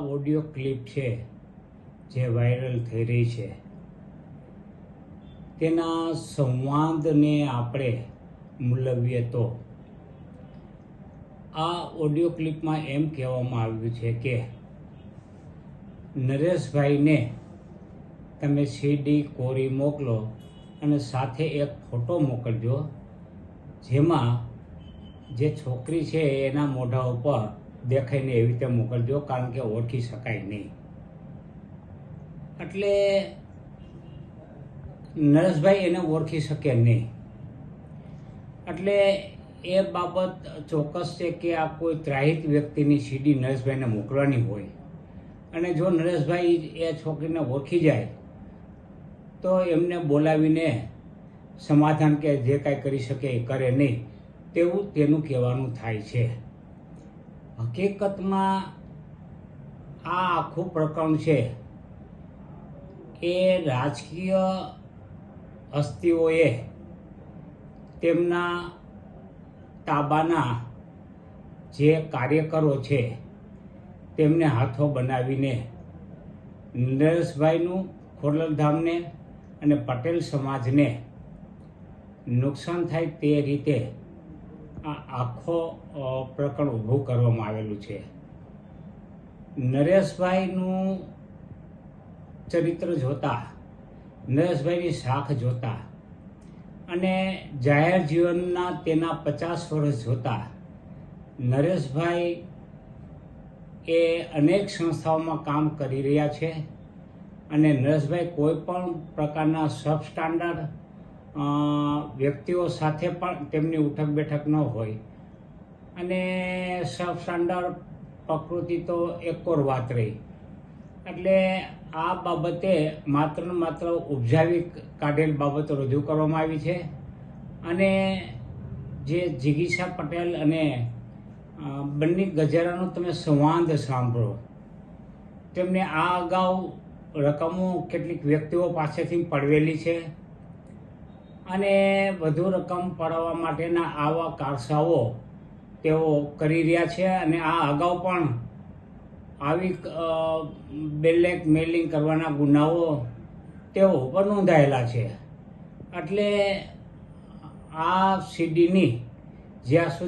Audio clip છે જે viral થઈ રહી છે. તેના સંવાદને આપણે મૂલવીએ તો આ ઓડિયો ક્લિપમાં એમ કહેવામાં આવ્યું છે કે નરેશભાઈને તમે સીડી કોરી મોકલો અને સાથે એક ફોટો મોકલજો જેમાં જે છોકરી છે એના મોઢા ઉપર દેખાઈને એવી રીતે મોકલજો, કારણ કે ઓળખી શકાય નહીં. એટલે નરેશભાઈ એને ઓળખી શકે નહીં. એટલે એ બાબત ચોક્કસ છે કે આ કોઈ ત્રાહિત વ્યક્તિની સીડી નરેશભાઈને મોકલવાની હોય. અને જો નરેશભાઈ એ છોકરીને ઓળખી જાય, તો એમને બોલાવીને સમાધાન કે જે કાંઈ કરી શકે એ કરે નહીં. તેવું તેનું કહેવાનું થાય છે. હકીકતમાં આ આખું પ્રકરણ છે એ રાજકીય હસ્તીઓએ તેમના તાબાના જે કાર્યકરો છે તેમને હાથો બનાવીને નરેશભાઈનું ખોડલધામને અને પટેલ સમાજને નુકસાન થાય તે રીતે આ આખો પ્રકરણ ઊભું કરવામાં આવેલું છે. નરેશભાઈનું ચરિત્ર જોતા, નરેશભાઈની શાખ જોતા અને જાહેર જીવનના તેના પચાસ વર્ષ જોતા, નરેશભાઈ એ અનેક સંસ્થાઓમાં કામ કરી રહ્યા છે અને નરેશભાઈ કોઈ પણ પ્રકારના સબ સ્ટાન્ડર્ડ વ્યક્તિઓ સાથે પણ તેમની ઉઠક બેઠક ન હોય. અને સબ સ્ટાન્ડર્ડ પ્રકૃતિ તો એકોર વાત રહી. એટલે આ બાબતે માત્ર ને માત્ર ઉપજાવી કાઢેલ બાબતો રજૂ કરવામાં આવી છે. અને જે જિગીશા પટેલ અને બંને ગજેરાનો તમે સંવાદ સાંભળો. તેમને આ અગાઉ રકમો કેટલીક વ્યક્તિઓ પાસેથી પડવેલી છે. અને વધુ રકમ પડાવવા માટેના આવા કારસાઓ તેઓ કરી રહ્યા છે અને આ અગાઉ પણ આવી બેલેક મેલિંગ કરવાના ગુનાઓ તેઓ ઉપર નોંધાયેલા છે. એટલે આ સીડીની જ્યાં સુધી